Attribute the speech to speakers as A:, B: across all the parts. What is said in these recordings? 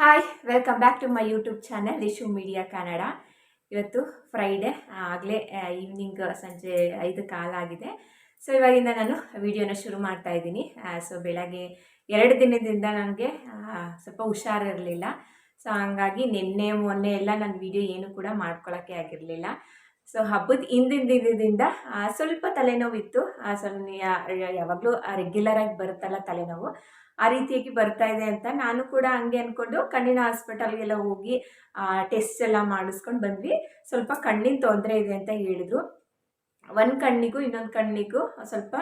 A: Hi welcome back to my YouTube channel Ishu media Kannada ಇವತ್ತು Friday ಆಗಲೇ evening ಸಂಜೆ ಐದು ಕಾಲಾಗಿದೆ ಸೊ ಇವಾಗಿಂದ ನಾನು ವಿಡಿಯೋನ ಶುರು ಮಾಡ್ತಾ ಇದ್ದೀನಿ. ಸೊ ಬೆಳಗ್ಗೆ ಎರಡು ದಿನದಿಂದ ನನಗೆ ಸ್ವಲ್ಪ ಹುಷಾರಿರಲಿಲ್ಲ. ಸೊ ಹಂಗಾಗಿ ನಿನ್ನೆ, ಮೊನ್ನೆ ಎಲ್ಲ ನನ್ನ ವಿಡಿಯೋ ಏನು ಕೂಡ ಮಾಡ್ಕೊಳ್ಳೋಕ್ಕೆ ಆಗಿರಲಿಲ್ಲ. ಸೊ ಹಬ್ಬದ ಹಿಂದಿನ ದಿನದಿಂದ ಸ್ವಲ್ಪ ತಲೆನೋವಿತ್ತು. ಸ್ವಲ್ಪ ಯಾವಾಗಲೂ ರೆಗ್ಯುಲರಾಗಿ ಬರುತ್ತಲ್ಲ ತಲೆನೋವು. ಆ ರೀತಿಯಾಗಿ ಬರ್ತಾ ಇದೆ ಅಂತ ನಾನು ಕೂಡ ಹಂಗೆ ಅಂದ್ಕೊಂಡು ಕಣ್ಣಿನ ಹಾಸ್ಪಿಟಲ್ಗೆಲ್ಲ ಹೋಗಿ ಟೆಸ್ಟ್ ಎಲ್ಲ ಮಾಡಿಸ್ಕೊಂಡು ಬಂದ್ವಿ. ಸ್ವಲ್ಪ ಕಣ್ಣಿನ ತೊಂದರೆ ಇದೆ ಅಂತ ಹೇಳಿದ್ರು. ಒಂದು ಕಣ್ಣಿಗೂ ಇನ್ನೊಂದು ಕಣ್ಣಿಗೂ ಸ್ವಲ್ಪ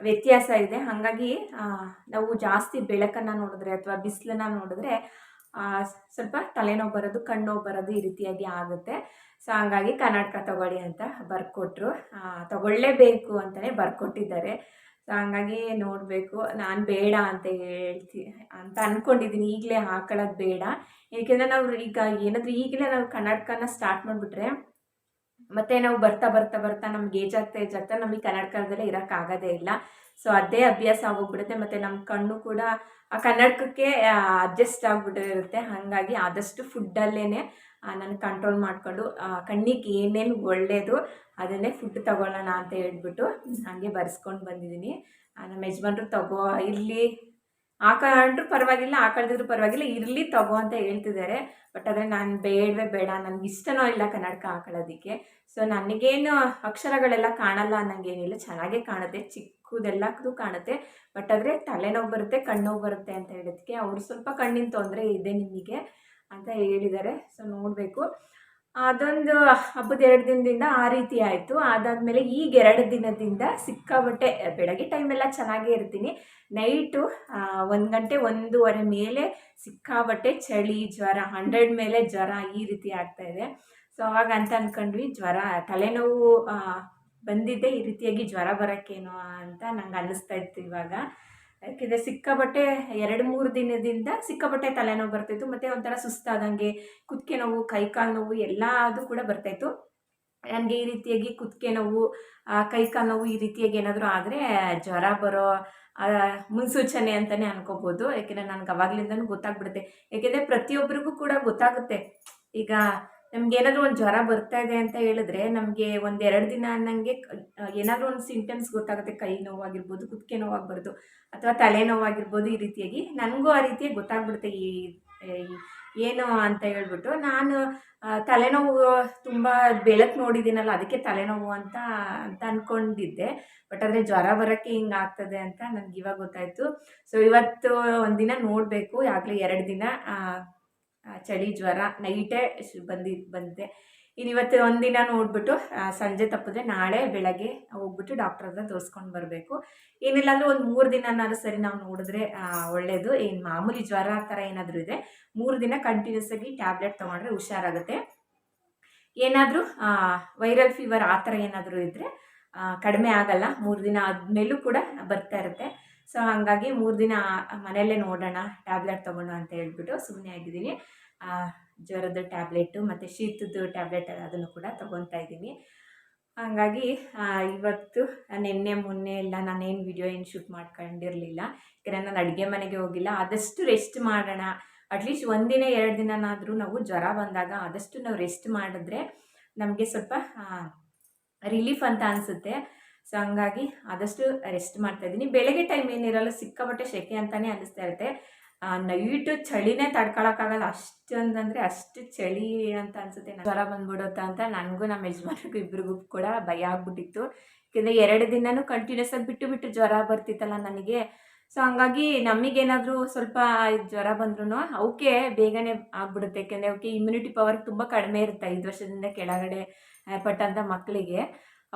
A: ವ್ಯತ್ಯಾಸ ಇದೆ. ಹಾಗಾಗಿ ನಾವು ಜಾಸ್ತಿ ಬೆಳಕನ್ನು ನೋಡಿದ್ರೆ ಅಥವಾ ಬಿಸಿಲನ್ನ ನೋಡಿದ್ರೆ ಸ್ವಲ್ಪ ತಲೆನೋವು ಬರೋದು ಕಣ್ಣು ಬರೋದು ಈ ರೀತಿಯಾಗಿ ಆಗುತ್ತೆ. ಸೊ ಹಂಗಾಗಿ ಕರ್ನಾಟಕ ತಗೊಳ್ಳಿ ಅಂತ ಬರ್ಕೊಟ್ರು. ತಗೊಳ್ಳೇಬೇಕು ಅಂತಲೇ ಬರ್ಕೊಟ್ಟಿದ್ದಾರೆ. ಸೊ ಹಂಗಾಗಿ ನೋಡಬೇಕು. ನಾನು ಬೇಡ ಅಂತ ಹೇಳ್ತಿ, ಅಂತ ಅಂದ್ಕೊಂಡಿದ್ದೀನಿ ಈಗಲೇ ಹಾಕೊಳ್ಳೋದು ಬೇಡ. ಏಕೆಂದರೆ ನಾವು ಈಗ ಏನಾದರೂ ಈಗಲೇ ನಾವು ಕನ್ನಡಕನ ಸ್ಟಾರ್ಟ್ ಮಾಡಿಬಿಟ್ರೆ ಮತ್ತೆ ನಾವು ಬರ್ತಾ ಬರ್ತಾ ಬರ್ತಾ ನಮ್ಗೆ ಏಜ್ ಆಗ್ತಾ ಏಜ್ ಆಗ್ತಾ ನಮಗೆ ಕನ್ನಡಕದಲ್ಲೇ ಇರೋಕ್ಕಾಗೋದೇ ಇಲ್ಲ. ಸೊ ಅದೇ ಅಭ್ಯಾಸ ಆಗೋಗ್ಬಿಡುತ್ತೆ ಮತ್ತು ನಮ್ಮ ಕಣ್ಣು ಕೂಡ ಆ ಕನ್ನಡಕಕ್ಕೆ ಅಡ್ಜಸ್ಟ್ ಆಗಿಬಿಟ್ಟಿರುತ್ತೆ ಹಾಗಾಗಿ ಆದಷ್ಟು ಫುಡ್ಡಲ್ಲೇ ನಾನು ಕಂಟ್ರೋಲ್ ಮಾಡಿಕೊಂಡು ಕಣ್ಣಿಗೆ ಏನೇನು ಒಳ್ಳೆಯದು ಅದನ್ನೇ ಫುಡ್ ತಗೊಳ್ಳೋಣ ಅಂತ ಹೇಳ್ಬಿಟ್ಟು ಹಾಗೆ ಬರ್ಸ್ಕೊಂಡು ಬಂದಿದ್ದೀನಿ. ನಮ್ಮ ಯಜಮಾನ್ರು ತಗೋ ಇರಲಿ ಹಾಕೊಂಡ್ರು ಪರವಾಗಿಲ್ಲ ಹಾಕೊಳ್ದಿದ್ರು ಪರವಾಗಿಲ್ಲ, ಇರಲಿ ತಗೋ ಅಂತ ಹೇಳ್ತಿದ್ದಾರೆ ಬಟ್ ಆದರೆ ನಾನು ಬೇಡವೇ, ಬೇಡ, ನನಗೆ ಇಷ್ಟನೋ ಇಲ್ಲ ಕನ್ನಡಕ ಹಾಕೊಳ್ಳೋದಕ್ಕೆ. ಸೊ ನನಗೇನು ಅಕ್ಷರಗಳೆಲ್ಲ ಕಾಣಲ್ಲ ಅನ್ನಂಗೇನಿಲ್ಲ, ಚೆನ್ನಾಗೇ ಕಾಣುತ್ತೆ ಚಿಕ್ಕದೆಲ್ಲಕ್ಕೂ ಕಾಣುತ್ತೆ. ಬಟ್ ಆದರೆ ತಲೆನೋವು ಬರುತ್ತೆ, ಕಣ್ಣೋವು ಬರುತ್ತೆ ಅಂತ ಹೇಳೋದಕ್ಕೆ, ಅವರು ಸ್ವಲ್ಪ ಕಣ್ಣಿನ ತೊಂದರೆ ಇದೆ ನಿಮಗೆ ಅಂತ ಹೇಳಿದ್ದಾರೆ ಸೊ ನೋಡಬೇಕು. ಅದೊಂದು ಹಬ್ಬದ ಎರಡು ದಿನದಿಂದ ಆ ರೀತಿ ಆಯಿತು. ಅದಾದಮೇಲೆ ಈಗ ಎರಡು ದಿನದಿಂದ ಸಿಕ್ಕಾಬಟ್ಟೆ ಬೆಳಗ್ಗೆ ಟೈಮೆಲ್ಲ ಚೆನ್ನಾಗೇ ಇರ್ತೀನಿ. ನೈಟು ಒಂದು ಗಂಟೆ ಒಂದೂವರೆ ಮೇಲೆ ಸಿಕ್ಕಾಬಟ್ಟೆ ಚಳಿ, ಜ್ವರ ಹಂಡ್ರೆಡ್ ಮೇಲೆ ಜ್ವರ ಈ ರೀತಿ ಆಗ್ತಾ ಇದೆ. ಸೊ ಅವಾಗ ಅಂತ ಅಂದ್ಕೊಂಡ್ವಿ ಜ್ವರ, ತಲೆನೋವು ಬಂದಿದ್ದೆ ಈ ರೀತಿಯಾಗಿ ಜ್ವರ ಬರೋಕ್ಕೇನೋ ಅಂತ ನಂಗೆ ಅನ್ನಿಸ್ತಾ ಇತ್ತು ಇವಾಗ. ಯಾಕೆಂದರೆ ಸಿಕ್ಕಾಬಟ್ಟೆ ಎರಡು ಮೂರು ದಿನದಿಂದ ಸಿಕ್ಕಾಬಟ್ಟೆ ತಲೆನೋವು ಬರ್ತಾಯಿತ್ತು ಮತ್ತು ಒಂಥರ ಸುಸ್ತಾದಂಗೆ ಕುತ್ತಿಗೆ ನೋವು ಕೈಕಾಲು ನೋವು ಎಲ್ಲ ಅದು ಕೂಡ ಬರ್ತಾಯಿತ್ತು ನನಗೆ ಈ ರೀತಿಯಾಗಿ ಕುತ್ತಿಗೆ ನೋವು ಕೈಕಾಲು ನೋವು ಈ ರೀತಿಯಾಗಿ ಏನಾದರೂ ಆದರೆ ಜ್ವರ ಬರೋ ಮುನ್ಸೂಚನೆ ಅಂತಲೇ ಅನ್ಕೋಬೋದು. ಯಾಕೆಂದರೆ ನನಗೆ ಅವಾಗಲಿಂದನೂ ಗೊತ್ತಾಗ್ಬಿಡುತ್ತೆ. ಯಾಕೆಂದರೆ ಪ್ರತಿಯೊಬ್ಬರಿಗೂ ಕೂಡ ಗೊತ್ತಾಗುತ್ತೆ. ಈಗ ನಮ್ಗೆ ಏನಾದರೂ ಒಂದು ಜ್ವರ ಬರ್ತಾ ಇದೆ ಅಂತ ಹೇಳಿದ್ರೆ ನಮಗೆ ಒಂದು ಎರಡು ದಿನ ಅನ್ನಂಗೆ ಏನಾದರೂ ಒಂದು ಸಿಂಟಮ್ಸ್ ಗೊತ್ತಾಗುತ್ತೆ. ಕೈ ನೋವಾಗಿರ್ಬೋದು, ಕುತ್ತಿಗೆ ನೋವಾಗ್ಬಾರ್ದು ಅಥವಾ ತಲೆನೋವಾಗಿರ್ಬೋದು ಈ ರೀತಿಯಾಗಿ. ನನಗೂ ಆ ರೀತಿಯಾಗಿ ಗೊತ್ತಾಗ್ಬಿಡುತ್ತೆ ಈ ಏನು ಅಂತ ಹೇಳ್ಬಿಟ್ಟು. ನಾನು ತಲೆನೋವು ತುಂಬ ಬೆಳಕು ನೋಡಿದ್ದೀನಲ್ಲ, ಅದಕ್ಕೆ ತಲೆನೋವು ಅಂತ ಅಂತ ಅಂದ್ಕೊಂಡಿದ್ದೆ ಬಟ್ ಆದರೆ ಜ್ವರ ಬರೋಕ್ಕೆ ಹಿಂಗೆ ಆಗ್ತದೆ ಅಂತ ನನಗೆ ಇವಾಗ ಗೊತ್ತಾಯಿತು. ಸೊ ಇವತ್ತು ಒಂದಿನ ನೋಡಬೇಕು. ಆಗಲೇ ಎರಡು ದಿನ ಚಳಿ ಜ್ವರ ನೈಟೇ ಬಂದಿ ಬಂದಿದೆ. ಇನ್ನು ಇವತ್ತು ಒಂದಿನ ನೋಡ್ಬಿಟ್ಟು ಸಂಜೆ ತಪ್ಪಿದ್ರೆ ನಾಳೆ ಬೆಳಗ್ಗೆ ಹೋಗ್ಬಿಟ್ಟು ಡಾಕ್ಟರ್ ಹತ್ರ ತೋರಿಸ್ಕೊಂಡು ಬರಬೇಕು. ಏನಿಲ್ಲ ಅಂದರೆ ಒಂದು ಮೂರು ದಿನನಾದ್ರೂ ಸರಿ ನಾವು ನೋಡಿದ್ರೆ ಒಳ್ಳೆಯದು ಏನು ಮಾಮೂಲಿ ಜ್ವರ ಆ ಥರ ಏನಾದರೂ ಇದೆ, ಮೂರು ದಿನ ಕಂಟಿನ್ಯೂಸ್ ಆಗಿ ಟ್ಯಾಬ್ಲೆಟ್ ತೊಗೊಂಡ್ರೆ ಹುಷಾರಾಗುತ್ತೆ. ಏನಾದರೂ ವೈರಲ್ ಫೀವರ್ ಆ ಥರ ಏನಾದರೂ ಇದ್ದರೆ ಕಡಿಮೆ ಆಗಲ್ಲ. ಮೂರು ದಿನ ಆದಮೇಲೂ ಕೂಡ ಬರ್ತಾ ಇರುತ್ತೆ. ಸೊ, ಹಾಗಾಗಿ ಮೂರು ದಿನ ಮನೆಯಲ್ಲೇ ನೋಡೋಣ ಟ್ಯಾಬ್ಲೆಟ್ ತೊಗೊಂಡು ಅಂತ ಹೇಳ್ಬಿಟ್ಟು ಸುಮ್ಮನೆ ಆಗಿದ್ದೀನಿ. ಜ್ವರದ ಟ್ಯಾಬ್ಲೆಟು ಮತ್ತು ಶೀತದ್ದು ಟ್ಯಾಬ್ಲೆಟ್ ಅದನ್ನು ಕೂಡ ತೊಗೊತಾ ಇದ್ದೀನಿ. ಹಾಗಾಗಿ ಇವತ್ತು ನಿನ್ನೆ, ಮೊನ್ನೆ ಎಲ್ಲ ನಾನೇನು ವಿಡಿಯೋ ಏನು ಶೂಟ್ ಮಾಡ್ಕೊಂಡಿರಲಿಲ್ಲ. ಯಾಕಂದರೆ ನಾನು ಅಡುಗೆ ಮನೆಗೆ ಹೋಗಿಲ್ಲ. ಆದಷ್ಟು ರೆಸ್ಟ್ ಮಾಡೋಣ. ಅಟ್ಲೀಸ್ಟ್ ಒಂದಿನ ಎರಡು ದಿನನಾದರೂ ನಾವು ಜ್ವರ ಬಂದಾಗ ಆದಷ್ಟು ನಾವು ರೆಸ್ಟ್ ಮಾಡಿದ್ರೆ ನಮಗೆ ಸ್ವಲ್ಪ ರಿಲೀಫ್ ಅಂತ ಅನಿಸುತ್ತೆ. ಸೊ ಹಂಗಾಗಿ ಆದಷ್ಟು ರೆಸ್ಟ್ ಮಾಡ್ತಾಯಿದ್ದೀನಿ ಬೆಳಗ್ಗೆ ಟೈಮ್ ಏನಿರಲ್ಲ, ಸಿಕ್ಕಾಪಟ್ಟೆ ಸೆಕೆ ಅಂತಲೇ ಅನ್ನಿಸ್ತಾ ಇರುತ್ತೆ. ನೈಟು ಚಳಿನೇ ತಡ್ಕೊಳಕ್ಕಾಗಲ್ಲ. ಅಷ್ಟೊಂದಂದರೆ ಅಷ್ಟು ಚಳಿ ಅಂತ ಅನಿಸುತ್ತೆ. ಜ್ವರ ಬಂದ್ಬಿಡುತ್ತಾ ಅಂತ ನನಗೂ ನಮ್ಮ ಯಜಮಾನ್ರಿಗೂ ಇಬ್ರಿಗೂ ಕೂಡ ಭಯ ಆಗ್ಬಿಟ್ಟಿತ್ತು. ಯಾಕೆಂದರೆ ಎರಡು ದಿನನೂ ಕಂಟಿನ್ಯೂಸ್ ಆಗಿ ಬಿಟ್ಟು ಬಿಟ್ಟು ಜ್ವರ ಬರ್ತಿತ್ತಲ್ಲ ನನಗೆ. ಸೊ ಹಂಗಾಗಿ ನಮಗೇನಾದರೂ ಸ್ವಲ್ಪ ಜ್ವರ ಬಂದ್ರೂ ಅವಕ್ಕೆ ಬೇಗನೆ ಆಗ್ಬಿಡುತ್ತೆ. ಯಾಕೆಂದರೆ ಅವಕ್ಕೆ ಇಮ್ಯುನಿಟಿ ಪವರ್ ತುಂಬ ಕಡಿಮೆ ಇರುತ್ತೆ ಐದು ವರ್ಷದಿಂದ ಕೆಳಗಡೆ ಪಟ್ಟಂಥ ಮಕ್ಕಳಿಗೆ.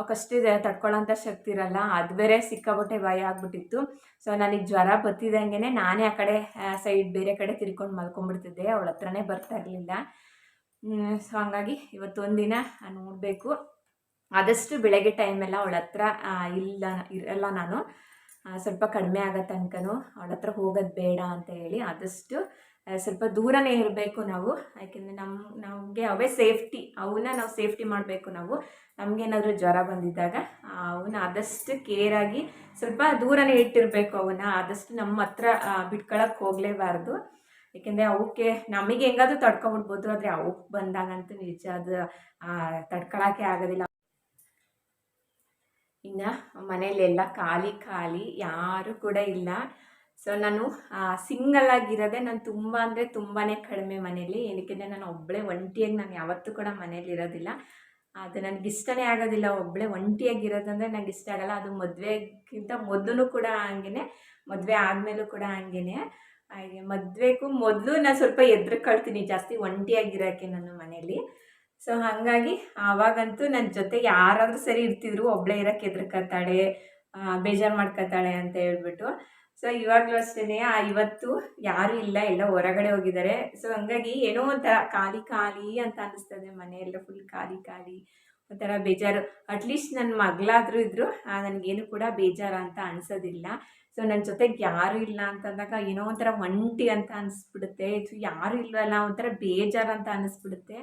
A: ಅವಕ್ಕಷ್ಟು ತಡ್ಕೊಳ್ಳೋಂಥ ಶಕ್ತಿ ಇರಲ್ಲ. ಅದು ಬೇರೆ ಸಿಕ್ಕಾಬಟ್ಟೆ ಭಯ ಆಗಿಬಿಟ್ಟಿತ್ತು. ಸೊ ನನಗೆ ಜ್ವರ ಬತ್ತಿದಂಗೆ ನಾನೇ ಆ ಕಡೆ ಸೈಡ್ ಬೇರೆ ಕಡೆ ತಿರ್ಕೊಂಡು ಮಲ್ಕೊಂಡ್ಬಿಡ್ತಿದ್ದೆ. ಅವಳ ಹತ್ರನೇ ಬರ್ತಾ ಇರಲಿಲ್ಲ. ಸೊ ಹಂಗಾಗಿ ಇವತ್ತೊಂದಿನ ನೋಡಬೇಕು. ಆದಷ್ಟು ಬೆಳಗ್ಗೆ ಟೈಮೆಲ್ಲ ಅವಳ ಹತ್ರ ಇಲ್ಲ, ಇರಲ್ಲ ನಾನು. ಸ್ವಲ್ಪ ಕಡಿಮೆ ಆಗೋ ತನಕನೂ ಅವಳ ಹತ್ರ ಹೋಗೋದು ಬೇಡ ಅಂತ ಹೇಳಿ ಆದಷ್ಟು ಸ್ವಲ್ಪ ದೂರನೇ ಇರಬೇಕು ನಾವು. ಯಾಕೆಂದರೆ ನಮ್ಮ ನಮಗೆ ಅವೇ ಸೇಫ್ಟಿ ಅವನ್ನ ನಾವು ಸೇಫ್ಟಿ ಮಾಡಬೇಕು ನಾವು. ನಮಗೇನಾದರೂ ಜ್ವರ ಬಂದಿದ್ದಾಗ ಅವನ್ನ ಆದಷ್ಟು ಕೇರಾಗಿ ಸ್ವಲ್ಪ ದೂರನೇ ಇಟ್ಟಿರಬೇಕು ಅವನ್ನ. ಆದಷ್ಟು ನಮ್ಮ ಹತ್ರ ಬಿಟ್ಕೊಳಕ್ಕೆ ಹೋಗಲೇಬಾರ್ದು. ಏಕೆಂದರೆ ಅವಕ್ಕೆ ನಮಗೆ ಹೆಂಗಾದ್ರೂ ತಡ್ಕೊಬಿಡ್ಬೋದು ಆದರೆ ಅವಕ್ಕೆ ಬಂದಾಗಂತೂ ನಿಜ ಅದು ತಡ್ಕೊಳಕ್ಕೆ ಆಗೋದಿಲ್ಲ. ಇನ್ನು ಮನೆಯಲ್ಲೆಲ್ಲ ಖಾಲಿ ಖಾಲಿ, ಯಾರು ಕೂಡ ಇಲ್ಲ. ಸೊ ನಾನು ಸಿಂಗಲ್ ಆಗಿರೋದೇ ನಾನು ತುಂಬ ಅಂದರೆ ತುಂಬಾ ಕಡಿಮೆ ಮನೇಲಿ ಏನಕ್ಕೆಂದರೆ ನಾನು ಒಬ್ಬಳೇ ಒಂಟಿಯಾಗಿ ನಾನು ಯಾವತ್ತೂ ಕೂಡ ಮನೇಲಿ ಇರೋದಿಲ್ಲ. ಅದು ನನಗೆ ಇಷ್ಟನೇ ಆಗೋದಿಲ್ಲ ಒಬ್ಬಳೇ ಒಂಟಿಯಾಗಿರೋದಂದರೆ ನನಗೆ ಇಷ್ಟ ಆಗಲ್ಲ. ಅದು ಮದುವೆಗಿಂತ ಮೊದಲು ಕೂಡ ಹಂಗೆ ಮದುವೆ ಆದಮೇಲೂ ಕೂಡ ಹಂಗೆ ಹಾಗೆ ಮದುವೆಗೂ ಮೊದಲು ನಾನು ಸ್ವಲ್ಪ ಹೆದ್ರ್ಕೊಳ್ತೀನಿ ಜಾಸ್ತಿ ಒಂಟಿಯಾಗಿರೋಕ್ಕೆ ನನ್ನ ಮನೇಲಿ ಸೊ ಹಾಗಾಗಿ ಆವಾಗಂತೂ ನನ್ನ ಜೊತೆ ಯಾರಾದರೂ ಸರಿ ಇರ್ತಿದ್ರು ಒಬ್ಬಳೇ ಇರೋಕ್ಕೆ ಹೆದ್ರ್ಕೊತಾಳೆ ಬೇಜಾರು ಮಾಡ್ಕೊತಾಳೆ ಅಂತ ಹೇಳ್ಬಿಟ್ಟು. ಸೊ ಇವಾಗಲೂ ಅಷ್ಟೇ ಇವತ್ತು ಯಾರೂ ಇಲ್ಲ, ಎಲ್ಲ ಹೊರಗಡೆ ಹೋಗಿದ್ದಾರೆ. ಸೊ ಹಂಗಾಗಿ ಏನೋ ಒಂಥರ ಖಾಲಿ ಖಾಲಿ ಅಂತ ಅನ್ನಿಸ್ತದೆ ಮನೆಯೆಲ್ಲ ಫುಲ್ ಖಾಲಿ ಖಾಲಿ. ಒಂಥರ ಬೇಜಾರು. ಅಟ್ಲೀಸ್ಟ್ ನನ್ನ ಮಗಳಾದರೂ ಇದ್ದರೂ ನನಗೇನು ಕೂಡ ಬೇಜಾರು ಅಂತ ಅನಿಸೋದಿಲ್ಲ. ಸೊ ನನ್ನ ಜೊತೆಗೆ ಯಾರೂ ಇಲ್ಲ ಅಂತಂದಾಗ ಏನೋ ಒಂಥರ ಒಂಟಿ ಅಂತ ಅನಿಸ್ಬಿಡುತ್ತೆ. ಸೊ ಯಾರೂ ಇಲ್ವಲ್ಲ, ಒಂಥರ ಬೇಜಾರು ಅಂತ ಅನಿಸ್ಬಿಡುತ್ತೆ.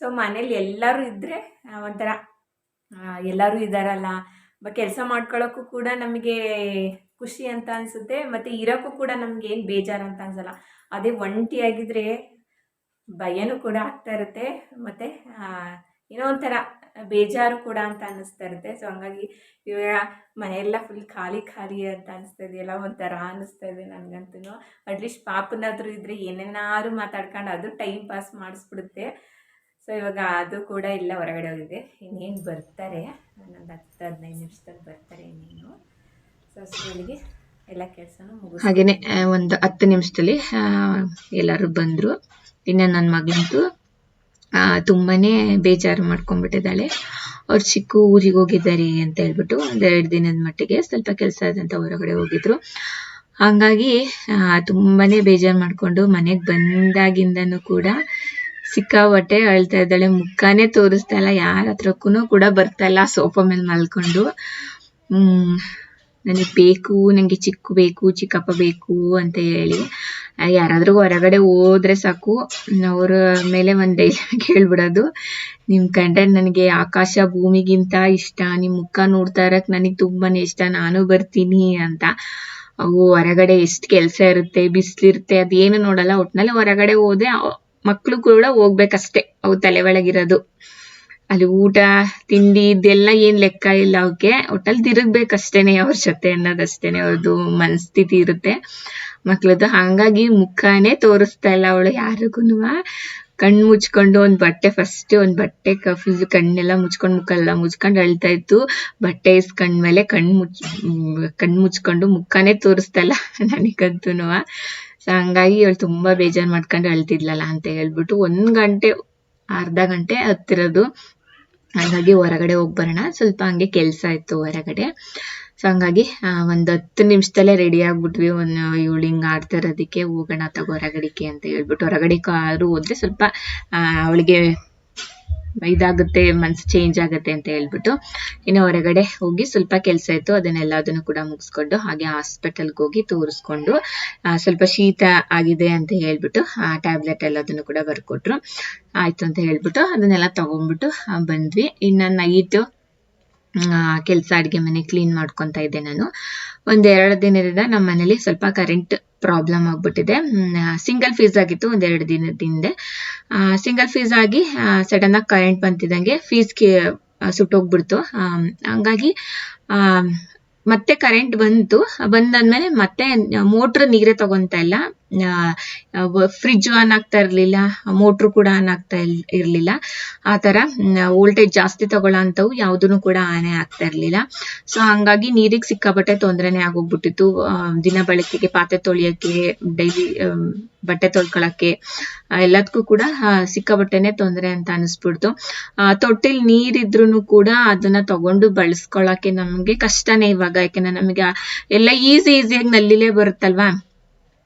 A: ಸೊ ಮನೇಲಿ ಎಲ್ಲರೂ ಇದ್ದರೆ ಒಂಥರ ಎಲ್ಲರೂ ಇದ್ದಾರಲ್ಲ ಕೆಲಸ ಮಾಡ್ಕೊಳ್ಳೋಕ್ಕೂ ಕೂಡ ನಮಗೆ ಖುಷಿ ಅಂತ ಅನಿಸುತ್ತೆ. ಮತ್ತು ಇರೋಕ್ಕೂ ಕೂಡ ನಮ್ಗೆ ಏನು ಬೇಜಾರು ಅಂತ ಅನಿಸಲ್ಲ. ಅದೇ ಒಂಟಿಯಾಗಿದ್ದರೆ ಭಯನೂ ಕೂಡ ಆಗ್ತಾ ಇರುತ್ತೆ. ಮತ್ತು ಏನೋ ಒಂಥರ ಬೇಜಾರು ಕೂಡ ಅಂತ ಅನ್ನಿಸ್ತಾ ಇರುತ್ತೆ. ಸೊ ಹಂಗಾಗಿ ಇವಾಗ ಮನೆಯೆಲ್ಲ ಫುಲ್ ಖಾಲಿ ಖಾಲಿ ಅಂತ ಅನಿಸ್ತಾ ಇದೆಯಲ್ಲ, ಒಂಥರ ಅನ್ನಿಸ್ತಾ ಇದೆ ನನಗಂತೂ. ಅಟ್ಲೀಸ್ಟ್ ಪಾಪನಾದರೂ ಇದ್ದರೆ ಏನೇನಾದ್ರು ಮಾತಾಡ್ಕೊಂಡು ಅದು ಟೈಮ್ ಪಾಸ್ ಮಾಡಿಸ್ಬಿಡುತ್ತೆ. ಸೊ ಇವಾಗ ಅದು ಕೂಡ ಇಲ್ಲ ಹೊರಗಡೆ ಹೋಗಿದೆ. ಇನ್ನೇನು ಬರ್ತಾರೆ? ಒಂದೊಂದು ಹತ್ತು ಹದಿನೈದು ನಿಮಿಷದಲ್ಲಿ ಬರ್ತಾರೆ ಇನ್ನೇನು. ಸೊ ಅಷ್ಟರೊಳಗೆ ಎಲ್ಲ ಕೆಲಸನೂ ಮುಗಿಸ್
B: ಹಾಗೇನೆ ಒಂದು ಹತ್ತು ನಿಮಿಷದಲ್ಲಿ ಎಲ್ಲರೂ ಬಂದರು. ಇನ್ನು ನನ್ನ ಮಗಳಂತೂ ತುಂಬಾ ಬೇಜಾರು ಮಾಡ್ಕೊಂಡ್ಬಿಟ್ಟಿದ್ದಾಳೆ. ಅವ್ರು ಚಿಕ್ಕ ಊರಿಗೆ ಹೋಗಿದ್ದಾರೆ ಅಂತ ಹೇಳ್ಬಿಟ್ಟು ಒಂದೆರಡು ದಿನದ ಮಟ್ಟಿಗೆ ಸ್ವಲ್ಪ ಕೆಲಸ ಆದಂತ ಹೊರಗಡೆ ಹೋಗಿದ್ರು. ಹಾಗಾಗಿ ತುಂಬಾ ಬೇಜಾರು ಮಾಡ್ಕೊಂಡು ಮನೆಗೆ ಬಂದಾಗಿಂದನೂ ಕೂಡ ಸಿಕ್ಕಾಪಟ್ಟೆ ಅಳ್ತಾ ಇದ್ದಾಳೆ. ಮುಖಾನೇ ತೋರಿಸ್ತಾ ಇಲ್ಲ. ಯಾರ ಹತ್ರಕ್ಕೂ ಕೂಡ ಬರ್ತಾ ಇಲ್ಲ. ಸೋಫಾ ಮೇಲೆ ಮಲ್ಕೊಂಡು. ಹ್ಮ್ ನನಗೆ ಬೇಕು ನನಗೆ ಚಿಕ್ಕ ಬೇಕು, ಚಿಕ್ಕಪ್ಪ ಬೇಕು ಅಂತ ಹೇಳಿ. ಯಾರಾದರೂ ಹೊರಗಡೆ ಹೋದ್ರೆ ಸಾಕು. ಅವ್ರ ಮೇಲೆ ಒಂದು ಡೈಲಾಗ್ ಹೇಳ್ಬಿಡೋದು. ನಿಮ್ಮ ಕಂಡ ನನಗೆ ಆಕಾಶ ಭೂಮಿಗಿಂತ ಇಷ್ಟ. ನಿಮ್ಮ ಮುಖ ನೋಡ್ತಾ ಇರಕ್ ನನಗೆ ತುಂಬಾನೇ ಇಷ್ಟ. ನಾನು ಬರ್ತೀನಿ ಅಂತ. ಅವು ಹೊರಗಡೆ ಎಷ್ಟು ಕೆಲಸ ಇರುತ್ತೆ ಬಿಸಿಲಿರುತ್ತೆ ಅದೇನು ನೋಡಲ್ಲ. ಒಟ್ನಲ್ಲಿ ಹೊರಗಡೆ ಹೋದ್ರೆ ಮಕ್ಕಳು ಕೂಡ ಹೋಗ್ಬೇಕಷ್ಟೇ, ಅವು ತಲೆ ಒಳಗಿರೋದು. ಅಲ್ಲಿ ಊಟ, ತಿಂಡಿ ಇದೆಲ್ಲ ಏನ್ ಲೆಕ್ಕ ಇಲ್ಲ ಅವಕ್ಕೆ ಒಟ್ಟಲ್ಲಿ ತಿರುಗ್ಬೇಕಷ್ಟೇನೆ ಅವ್ರ ಜೊತೆ ಅನ್ನೋದಷ್ಟೇನೆ ಅವ್ರದ್ದು ಮನಸ್ಥಿತಿ ಇರುತ್ತೆ. ಮಕ್ಳದ್ದು ಹಂಗಾಗಿ ಮುಖಾನೇ ತೋರಿಸ್ತಾ ಇಲ್ಲ ಅವಳು ಯಾರಿಗೂ ಕಣ್ಣು ಮುಚ್ಕೊಂಡು ಒಂದ್ ಬಟ್ಟೆ ಫಸ್ಟ್ ಒಂದ್ ಬಟ್ಟೆ ಫುಲ್ ಕಣ್ಣೆಲ್ಲ ಮುಚ್ಕೊಂಡು ಮುಖ ಎಲ್ಲ ಮುಚ್ಕೊಂಡು ಅಳ್ತಾ ಇತ್ತು. ಬಟ್ಟೆ ಇಸ್ಕೊಂಡ್ಮೇಲೆ ಕಣ್ಣು ಮುಚ್ ಕಣ್ಣು ಮುಚ್ಕೊಂಡು ಮುಖಾನೇ ತೋರಿಸ್ತಾ ಇಲ್ಲ ನನಗಂತೂನು. ಸೊ ಹಂಗಾಗಿ ಇವಳು ತುಂಬಾ ಬೇಜಾರ್ ಮಾಡ್ಕೊಂಡು ಅಳ್ತಿದ್ಲಲ್ಲ ಅಂತ ಹೇಳ್ಬಿಟ್ಟು ಒಂದ್ ಗಂಟೆ, ಅರ್ಧ ಗಂಟೆ ಹತ್ತಿರದು ಹಾಗಾಗಿ ಹೊರಗಡೆ ಹೋಗಿ ಬರೋಣ. ಸ್ವಲ್ಪ ಹಂಗೆ ಕೆಲಸ ಇತ್ತು ಹೊರಗಡೆ. ಸೊ ಹಂಗಾಗಿ ಒಂದು ಹತ್ತು ನಿಮಿಷದಲ್ಲೇ ರೆಡಿ ಆಗ್ಬಿಟ್ವಿ. ಒಂದು ಇವಳು ಹಿಂಗೆ ಆಡ್ತಾ ಇರೋದಕ್ಕೆ ಹೋಗೋಣ ತಗೋ ಹೊರಗಡೆಗೆ ಅಂತ ಹೇಳ್ಬಿಟ್ಟು ಹೊರಗಡೆ ಕಾರು ಹೋದ್ರೆ ಸ್ವಲ್ಪ ಅವಳಿಗೆ ಇದಾಗುತ್ತೆ, ಮನ್ಸು ಚೇಂಜ್ ಆಗುತ್ತೆ ಅಂತ ಹೇಳ್ಬಿಟ್ಟು ಇನ್ನು ಹೊರಗಡೆ ಹೋಗಿ ಸ್ವಲ್ಪ ಕೆಲಸ ಇತ್ತು, ಅದನ್ನೆಲ್ಲದನ್ನು ಕೂಡ ಮುಗಿಸ್ಕೊಂಡು ಹಾಗೆ ಹಾಸ್ಪಿಟಲ್ಗೆ ಹೋಗಿ ತೋರಿಸ್ಕೊಂಡು ಸ್ವಲ್ಪ ಶೀತ ಆಗಿದೆ ಅಂತ ಹೇಳ್ಬಿಟ್ಟು, ಆ ಟ್ಯಾಬ್ಲೆಟ್ ಎಲ್ಲದನ್ನು ಕೂಡ ಬರ್ಕೊಟ್ರು. ಆಯ್ತು ಅಂತ ಹೇಳ್ಬಿಟ್ಟು ಅದನ್ನೆಲ್ಲ ತಗೊಂಡ್ಬಿಟ್ಟು ಬಂದ್ವಿ. ಇನ್ನು ನೈಟ್ ಕೆಲಸ ಅಡುಗೆ ಮನೆ ಕ್ಲೀನ್ ಮಾಡ್ಕೊತಾ ಇದ್ದೆ ನಾನು. ಒಂದೆರಡು ದಿನದಿಂದ ನಮ್ಮ ಮನೇಲಿ ಸ್ವಲ್ಪ ಕರೆಂಟ್ ಪ್ರಾಬ್ಲಮ್ ಆಗ್ಬಿಟ್ಟಿದೆ. ಸಿಂಗಲ್ ಫೀಸ್ ಆಗಿತ್ತು ಒಂದೆರಡು ದಿನದ ಹಿಂದೆ. ಸಿಂಗಲ್ ಫೀಸ್ ಆಗಿ ಸಡನ್ ಆಗಿ ಕರೆಂಟ್ ಬಂತಿದ್ದಂಗೆ ಫೀಸ್ ಸುಟ್ಟೋಗ್ಬಿಡ್ತು. ಆ, ಹಂಗಾಗಿ ಮತ್ತೆ ಕರೆಂಟ್ ಬಂತು. ಬಂದಾದ್ಮೇಲೆ ಮತ್ತೆ ಮೋಟ್ರ್ ನೀರೇ ತಗೊಂತಾ ಇಲ್ಲ. ಫ್ರಿಜ್ ಆನ್ ಆಗ್ತಾ ಇರ್ಲಿಲ್ಲ ಮೋಟ್ರು ಕೂಡ ಆನ್ ಆಗ್ತಾ ಇಲ್- ಇರ್ಲಿಲ್ಲ. ಆ ತರ ವೋಲ್ಟೇಜ್ ಜಾಸ್ತಿ ತಗೊಳ್ಳೋ ಅಂತವು ಯಾವ್ದೂ ಕೂಡ ಆನೆ ಆಗ್ತಾ ಇರ್ಲಿಲ್ಲ. ಸೊ ಹಂಗಾಗಿ ನೀರಿಗೆ ಸಿಕ್ಕಾಪಟ್ಟೆ ತೊಂದ್ರೆನೆ ಆಗೋಗ್ಬಿಟ್ಟಿತ್ತು. ದಿನ ಬಳಕೆಗೆ ಪಾತ್ರೆ ತೊಳಿಯಕ್ಕೆ ಡೈಲಿ ಬಟ್ಟೆ ತೊಳ್ಕೊಳಕ್ಕೆ ಎಲ್ಲದಕ್ಕೂ ಕೂಡ ಸಿಕ್ಕ ಸಿಕ್ಕಾಪಟ್ಟೆನೆ ತೊಂದರೆ ಅಂತ ಅನಿಸ್ಬಿಡ್ತು. ತೊಟ್ಟಿಲ್ ನೀರಿದ್ರೂ ಕೂಡ ಅದನ್ನ ತಗೊಂಡು ಬಳಸ್ಕೊಳಕ್ಕೆ ನಮ್ಗೆ ಕಷ್ಟನೇ ಇವಾಗ. ಯಾಕೆಂದ್ರೆ ನಮಗೆ ಎಲ್ಲ ಈಸಿ ಈಸಿಯಾಗಿ ನಲ್ಲಿಲೇ ಬರುತ್ತಲ್ವಾ?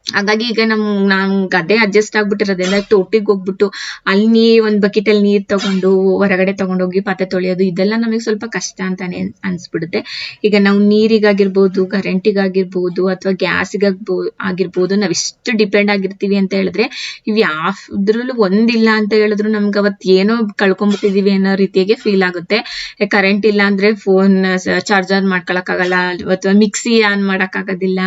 B: ಹಾಗಾಗಿ ಈಗ ನಮ್ ನಮ್ ಅದೇ ಅಡ್ಜಸ್ಟ್ ಆಗ್ಬಿಟ್ಟಿರೋದ್ರಿಂದ ತೋಟಿಗೆ ಹೋಗ್ಬಿಟ್ಟು ಅಲ್ಲಿ ಒಂದ್ ಬಕೆಟ್ ಅಲ್ಲಿ ನೀರ್ ತಗೊಂಡು ಹೊರಗಡೆ ತಗೊಂಡೋಗಿ ಪಾತ್ರೆ ತೊಳೆಯೋದು, ಇದೆಲ್ಲ ನಮಗೆ ಸ್ವಲ್ಪ ಕಷ್ಟ ಅಂತಾನೆ ಅನ್- ಅನ್ಸ್ಬಿಡುತ್ತೆ. ಈಗ ನಾವು ನೀರಿಗಾಗಿರ್ಬೋದು ಕರೆಂಟಿಗಾಗಿರ್ಬೋದು ಅಥವಾ ಗ್ಯಾಸಿಗಾಗ್ಬೋ ಆಗಿರ್ಬೋದು ನಾವ್ ಎಷ್ಟು ಡಿಪೆಂಡ್ ಆಗಿರ್ತೀವಿ ಅಂತ ಹೇಳಿದ್ರೆ ಇವ್ ಯಾವ್ದ್ರಲ್ಲೂ ಒಂದಿಲ್ಲ ಅಂತ ಹೇಳಿದ್ರು ನಮ್ಗೆ ಅವತ್ ಏನೋ ಕಳ್ಕೊಂಡ್ಬಿಟ್ಟಿದೀವಿ ಅನ್ನೋ ರೀತಿಯಾಗಿ ಫೀಲ್ ಆಗುತ್ತೆ. ಕರೆಂಟ್ ಇಲ್ಲ ಅಂದ್ರೆ ಫೋನ್ ಚಾರ್ಜ್ ಮಾಡ್ಕೊಳಕ್ ಆಗಲ್ಲ ಅಥವಾ ಮಿಕ್ಸಿ ಆನ್ ಮಾಡಕ್ ಆಗೋದಿಲ್ಲ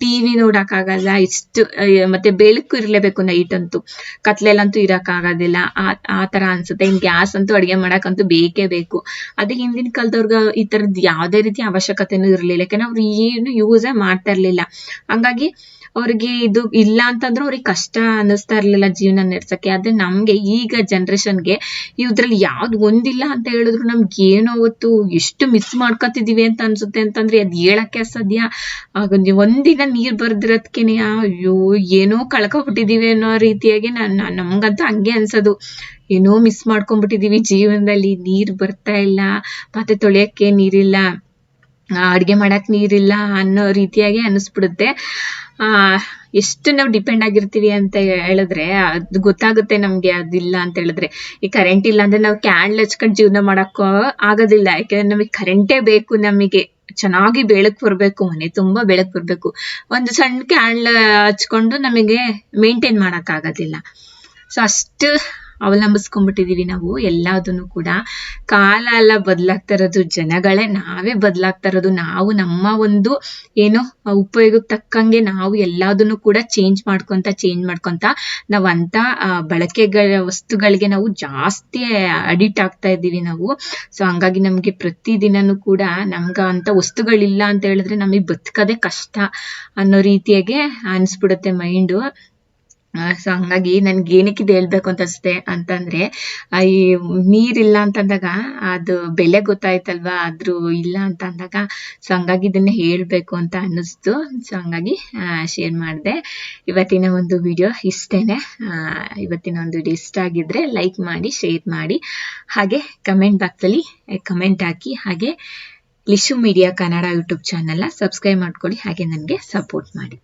B: ಟಿವಿ ನೋಡಕ್ ಆಗಲ್ಲ ಎಷ್ಟು ಮತ್ತೆ ಬೆಳಕು ಇರಲೇಬೇಕು ನೈಟ್ ಅಂತೂ. ಕತ್ಲೆಲ್ಲಂತೂ ಇರೋಕ್ಕಾಗೋದಿಲ್ಲ ಆ ಆ ಥರ ಅನ್ಸುತ್ತೆ. ಇನ್ನು ಗ್ಯಾಸ್ ಅಂತೂ ಅಡುಗೆ ಮಾಡೋಕ್ಕಂತೂ ಬೇಕೇ ಬೇಕು. ಅದೇ ಹಿಂದಿನ ಕಾಲದವ್ರಿಗೆ ಈ ಥರದ್ದು ಯಾವುದೇ ರೀತಿ ಅವಶ್ಯಕತೆನೂ ಇರಲಿಲ್ಲ. ಯಾಕಂದ್ರೆ ಅವ್ರು ಏನು ಯೂಸೇ ಮಾಡ್ತಾ ಇರಲಿಲ್ಲ. ಹಂಗಾಗಿ ಅವ್ರಿಗೆ ಇದು ಇಲ್ಲ ಅಂತಂದ್ರೆ ಅವ್ರಿಗೆ ಕಷ್ಟ ಅನ್ನಿಸ್ತಾ ಇರಲಿಲ್ಲ ಜೀವನ ನಡೆಸೋಕ್ಕೆ. ಆದ್ರೆ ನಮಗೆ ಈಗ ಜನ್ರೇಷನ್ಗೆ ಇದ್ರಲ್ಲಿ ಯಾವ್ದು ಒಂದಿಲ್ಲ ಅಂತ ಹೇಳಿದ್ರು ನಮ್ಗೆ ಏನೋ ಅವತ್ತು ಎಷ್ಟು ಮಿಸ್ ಮಾಡ್ಕೊತಿದೀವಿ ಅಂತ ಅನ್ಸುತ್ತೆ ಅಂತಂದ್ರೆ ಅದ್ ಹೇಳಕ್ಕೆ ಅಸಾಧ್ಯ. ಒಂದಿನ ನೀರು ಬರ್ದಿರೋದ್ಕೇನೆ ಅಯ್ಯೋ ಏನೋ ಕಳ್ಕೊಬಿಟ್ಟಿದೀವಿ ಅನ್ನೋ ರೀತಿಯಾಗಿ ನಾನು ನಮ್ಗಂತ ಹಂಗೆ ಅನ್ಸೋದು. ಏನೋ ಮಿಸ್ ಮಾಡ್ಕೊಂಡ್ಬಿಟ್ಟಿದ್ದೀವಿ ಜೀವನದಲ್ಲಿ, ನೀರು ಬರ್ತಾ ಇಲ್ಲ, ಪಾತ್ರೆ ತೊಳೆಯಕ್ಕೆ ನೀರಿಲ್ಲ. ಅಡ್ಗೆ ಮಾಡಕ್ ನೀರಿಲ್ಲ ಅನ್ನೋ ರೀತಿಯಾಗಿ ಅನ್ನಿಸ್ಬಿಡುತ್ತೆ. ಎಷ್ಟು ನಾವು ಡಿಪೆಂಡ್ ಆಗಿರ್ತೀವಿ ಅಂತ ಹೇಳಿದ್ರೆ ಅದು ಗೊತ್ತಾಗುತ್ತೆ ನಮ್ಗೆ ಅದಿಲ್ಲ ಅಂತ ಹೇಳಿದ್ರೆ. ಈ ಕರೆಂಟ್ ಇಲ್ಲ ಅಂದ್ರೆ ನಾವು ಕ್ಯಾಂಡ್ಲ್ ಹಚ್ಕೊಂಡು ಜೀವನ ಮಾಡೋಕ್ಕೂ ಆಗೋದಿಲ್ಲ. ಯಾಕಂದ್ರೆ ನಮಗೆ ಕರೆಂಟೇ ಬೇಕು, ನಮಗೆ ಚೆನ್ನಾಗಿ ಬೆಳಕು ಬರ್ಬೇಕು, ಮನೆ ತುಂಬಾ ಬೆಳಕು ಬರ್ಬೇಕು. ಒಂದು ಸಣ್ಣ ಕ್ಯಾಂಡ್ಲ್ ಹಚ್ಕೊಂಡು ನಮಗೆ ಮೇಂಟೈನ್ ಮಾಡೋಕ್ಕಾಗೋದಿಲ್ಲ ಸೊ ಅಷ್ಟು ಅವಲಂಬಿಸ್ಕೊಂಡ್ಬಿಟ್ಟಿದೀವಿ ನಾವು ಎಲ್ಲದನ್ನು ಕೂಡ. ಕಾಲ ಎಲ್ಲ ಬದಲಾಗ್ತಾ ಇರೋದು ಜನಗಳೇ, ನಾವೇ ಬದಲಾಗ್ತಾ ಇರೋದು. ನಾವು ನಮ್ಮ ಒಂದು ಏನು ಉಪಯೋಗಕ್ಕೆ ತಕ್ಕಂಗೆ ನಾವು ಎಲ್ಲದನ್ನು ಕೂಡ ಚೇಂಜ್ ಮಾಡ್ಕೊಂತ ಚೇಂಜ್ ಮಾಡ್ಕೊಂತ ನಾವ್ ಅಂತ ಬಳಕೆಗಳ ವಸ್ತುಗಳಿಗೆ ನಾವು ಜಾಸ್ತಿ ಅಡಿಟ್ ಆಗ್ತಾ ಇದ್ದೀವಿ ನಾವು. ಸೊ ಹಂಗಾಗಿ ನಮ್ಗೆ ಪ್ರತಿದಿನನೂ ಕೂಡ ನಮ್ಗ ಅಂತ ವಸ್ತುಗಳಿಲ್ಲ ಅಂತ ಹೇಳಿದ್ರೆ ನಮಗೆ ಬದುಕೋದೇ ಕಷ್ಟ ಅನ್ನೋ ರೀತಿಯಾಗೆ ಅನ್ಸ್ಬಿಡುತ್ತೆ ಮೈಂಡು ಸೊ ಹಂಗಾಗಿ ನನ್ಗೆ ಏನಕ್ಕೆ ಇದು ಹೇಳ್ಬೇಕು ಅಂತ ಅನ್ಸುತ್ತೆ ಅಂತಂದ್ರೆ ಈ ನೀರಿಲ್ಲ ಅಂತಂದಾಗ ಅದು ಬೆಲೆ ಗೊತ್ತಾಯ್ತಲ್ವಾ, ಆದ್ರೂ ಇಲ್ಲ ಅಂತ ಅಂದಾಗ ಸೊ ಹಂಗಾಗಿ ಇದನ್ನ ಹೇಳ್ಬೇಕು ಅಂತ ಅನ್ನಿಸ್ತು. ಸೊ ಹಂಗಾಗಿ ಶೇರ್ ಮಾಡಿದೆ. ಇವತ್ತಿನ ಒಂದು ವಿಡಿಯೋ ಇಷ್ಟೇನೆ. ಇವತ್ತಿನ ಒಂದು ವಿಡಿಯೋ ಇಷ್ಟ ಆಗಿದ್ರೆ ಲೈಕ್ ಮಾಡಿ ಶೇರ್ ಮಾಡಿ. ಹಾಗೆ ಕಮೆಂಟ್ ಬಾಕ್ಸಲ್ಲಿ ಕಮೆಂಟ್ ಹಾಕಿ. ಹಾಗೆ ಲಿಶು ಮೀಡಿಯಾ ಕನ್ನಡ ಯೂಟ್ಯೂಬ್ ಚಾನಲ್ನ ಸಬ್ಸ್ಕ್ರೈಬ್ ಮಾಡ್ಕೊಳ್ಳಿ. ಹಾಗೆ ನನಗೆ ಸಪೋರ್ಟ್ ಮಾಡಿ.